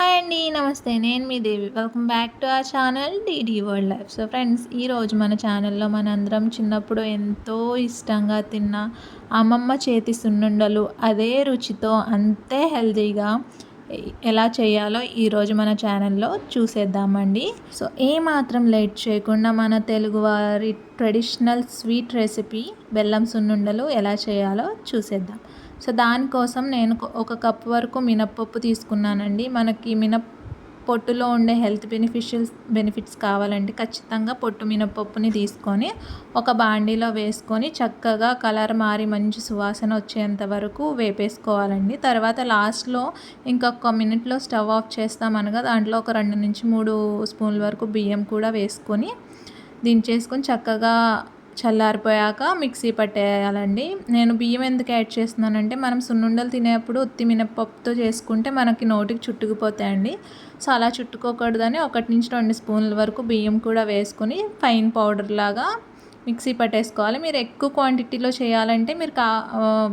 Hi అండి నమస్తే. నేను మీ Devi. Welcome back to our channel DD World Life so friends ఈరోజు మన ఛానల్లో మనందరం చిన్నప్పుడు ఎంతో ఇష్టంగా తిన్న అమ్మమ్మ చేతి సున్నుండలు అదే రుచితో అంతే హెల్తీగా ఎలా చేయాలో ఈరోజు మన ఛానల్లో చూసేద్దామండి. సో ఏ మాత్రం లేట్ చేయకుండా మన తెలుగువారి ట్రెడిషనల్ స్వీట్ రెసిపీ బెల్లం సున్నుండలు ఎలా చేయాలో చూసేద్దాం. సో దానికోసం నేను ఒక కప్ వరకు మినప్పప్పు తీసుకున్నానండి. మనకి మినప్ పొట్టులో ఉండే హెల్త్ బెనిఫిషియల్స్ బెనిఫిట్స్ కావాలంటే ఖచ్చితంగా పొట్టు మినపప్పుని తీసుకొని ఒక బాండీలో వేసుకొని చక్కగా కలర్ మారి మంచి సువాసన వచ్చేంత వరకు వేపేసుకోవాలండి. తర్వాత లాస్ట్లో ఇంకొక మినిట్లో స్టవ్ ఆఫ్ చేస్తామనగా దాంట్లో ఒక రెండు నుంచి మూడు స్పూన్ల వరకు బియ్యం కూడా వేసుకొని దించేసుకొని చక్కగా చల్లారిపోయాక మిక్సీ పట్టేయాలండి. నేను బియ్యం ఎందుకు యాడ్ చేస్తున్నానంటే మనం సున్నుండలు తినేప్పుడు ఉత్తి మినపప్పుతో చేసుకుంటే మనకి నోటికి చుట్టుకుపోతాయండి. సో అలా చుట్టుకోకూడదని ఒకటి నుంచి రెండు స్పూన్ల వరకు బియ్యం కూడా వేసుకుని ఫైన్ పౌడర్ లాగా మిక్సీ పట్టేసుకోవాలి. మీరు ఎక్కువ క్వాంటిటీలో చేయాలంటే మీరు కా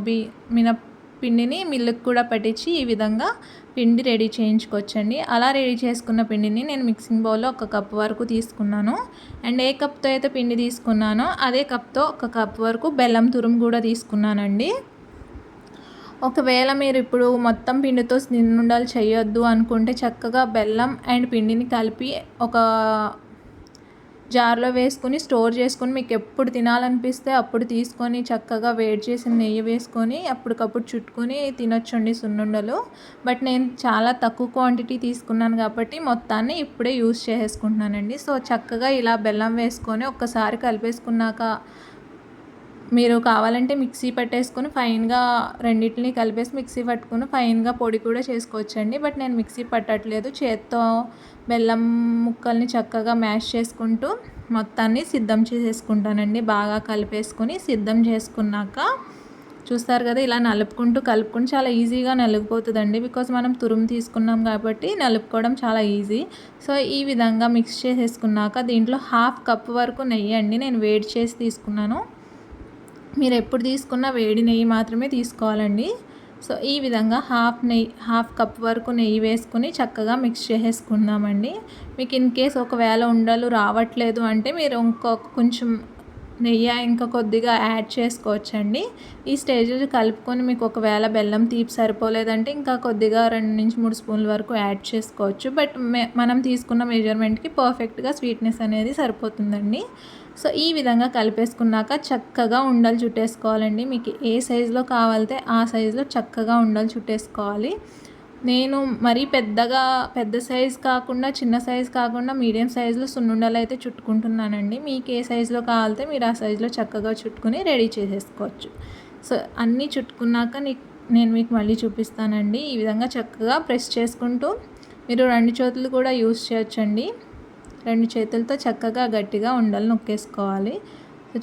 బి మినప్ పిండిని మిల్లుకి కూడా పట్టించి ఈ విధంగా పిండి రెడీ చేయించుకోవచ్చండి. అలా రెడీ చేసుకున్న పిండిని నేను మిక్సింగ్ బౌల్లో ఒక కప్ వరకు తీసుకున్నాను. అండ్ ఏ కప్తో అయితే పిండి తీసుకున్నానో అదే కప్తో ఒక కప్ వరకు బెల్లం తురుము కూడా తీసుకున్నానండి. ఒకవేళ మీరు ఇప్పుడు మొత్తం పిండితో నిన్నుండాలు చేయొద్దు అనుకుంటే చక్కగా బెల్లం అండ్ పిండిని కలిపి ఒక జార్లో వేసుకుని స్టోర్ చేసుకొని మీకు ఎప్పుడు తినాలనిపిస్తే అప్పుడు తీసుకొని చక్కగా వేడి చేసిన నెయ్యి వేసుకొని అప్పటికప్పుడు చుట్టుకొని తినొచ్చండి సున్నుండలు. బట్ నేను చాలా తక్కువ క్వాంటిటీ తీసుకున్నాను కాబట్టి మొత్తాన్ని ఇప్పుడే యూస్ చేసుకుంటున్నానండి సో చక్కగా ఇలా బెల్లం వేసుకొని ఒక్కసారి కలిపేసుకున్నాక మీరు కావాలంటే మిక్సీ పట్టేసుకుని ఫైన్గా రెండింటిని కలిపేసి మిక్సీ పట్టుకుని ఫైన్గా పొడి కూడా చేసుకోవచ్చండి. బట్ నేను మిక్సీ పట్టట్లేదు. చేత్తో బెల్లం ముక్కల్ని చక్కగా మ్యాష్ చేసుకుంటూ మొత్తాన్ని సిద్ధం చేసేసుకుంటానండి. బాగా కలిపేసుకొని సిద్ధం చేసుకున్నాక చూస్తారు కదా ఇలా నలుపుకుంటూ కలుపుకుంటూ చాలా ఈజీగా నలిగిపోతుందండి. బికాస్ మనం తురుము తీసుకున్నాం కాబట్టి నలుపుకోవడం చాలా ఈజీ. సో ఈ విధంగా మిక్స్ చేసేసుకున్నాక దీంట్లో హాఫ్ కప్ వరకు నెయ్యి అండి. నేను వేడి చేసి తీసుకున్నాను. మీరు ఎప్పుడు తీసుకున్న వేడి నెయ్యి మాత్రమే తీసుకోవాలండి. సో ఈ విధంగా హాఫ్ నెయ్యి హాఫ్ కప్ వరకు నెయ్యి వేసుకుని చక్కగా మిక్స్ చేసేసుకుందామండి. మీకు ఇన్ కేస్ ఒకవేళ ఉండలు రావట్లేదు అంటే మీరు ఇంకొక కొంచెం నెయ్యి ఇంకా కొద్దిగా యాడ్ చేసుకోవచ్చండి. ఈ స్టేజ్లో కలుపుకొని మీకు ఒకవేళ బెల్లం తీపి సరిపోలేదంటే ఇంకా కొద్దిగా రెండు నుంచి మూడు స్పూన్ల వరకు యాడ్ చేసుకోవచ్చు. బట్ మనం తీసుకున్న మెజర్మెంట్కి పర్ఫెక్ట్గా స్వీట్నెస్ అనేది సరిపోతుందండి. సో ఈ విధంగా కలిపేసుకున్నాక చక్కగా ఉండలు చుట్టేసుకోవాలండి. మీకు ఏ సైజులో కావాలితే ఆ సైజులో చక్కగా ఉండలు చుట్టేసుకోవాలి. నేను మరీ పెద్దగా పెద్ద సైజ్ కాకుండా చిన్న సైజ్ కాకుండా మీడియం సైజులో సున్నుండలు అయితే చుట్టుకుంటున్నానండి. మీకు ఏ సైజులో కావాలితే మీరు ఆ సైజులో చక్కగా చుట్టుకుని రెడీ చేసేసుకోవచ్చు. సో అన్నీ చుట్టుకున్నాక నేను మీకు మళ్ళీ చూపిస్తానండి. ఈ విధంగా చక్కగా ప్రెస్ చేసుకుంటూ మీరు రెండు చేతులు కూడా యూస్ చేయొచ్చండి. రెండు చేతులతో చక్కగా గట్టిగా ఉండలు నొక్కేసుకోవాలి.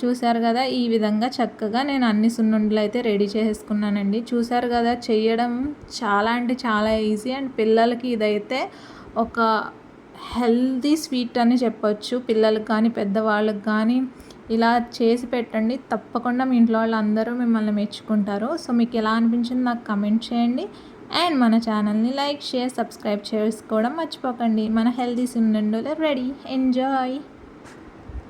చూసారు కదా ఈ విధంగా చక్కగా నేను అన్ని సున్నుండలు అయితే రెడీ చేసుకున్నానండి చూసారు కదా చేయడం చాలా అంటే చాలా ఈజీ అండ్ పిల్లలకి ఇదైతే ఒక హెల్దీ స్వీట్ అని చెప్పొచ్చు. పిల్లలకు కానీ పెద్దవాళ్ళకి కానీ ఇలా చేసి పెట్టండి. తప్పకుండా మీ ఇంట్లో వాళ్ళందరూ మిమ్మల్ని మెచ్చుకుంటారు. సో మీకు ఎలా అనిపించింది నాకు కమెంట్ చేయండి. అండ్ మన ఛానల్ని లైక్ షేర్ సబ్స్క్రైబ్ చేసుకోవడం మర్చిపోకండి. మన హెల్దీ సున్నుండలు రెడీ. ఎంజాయ్!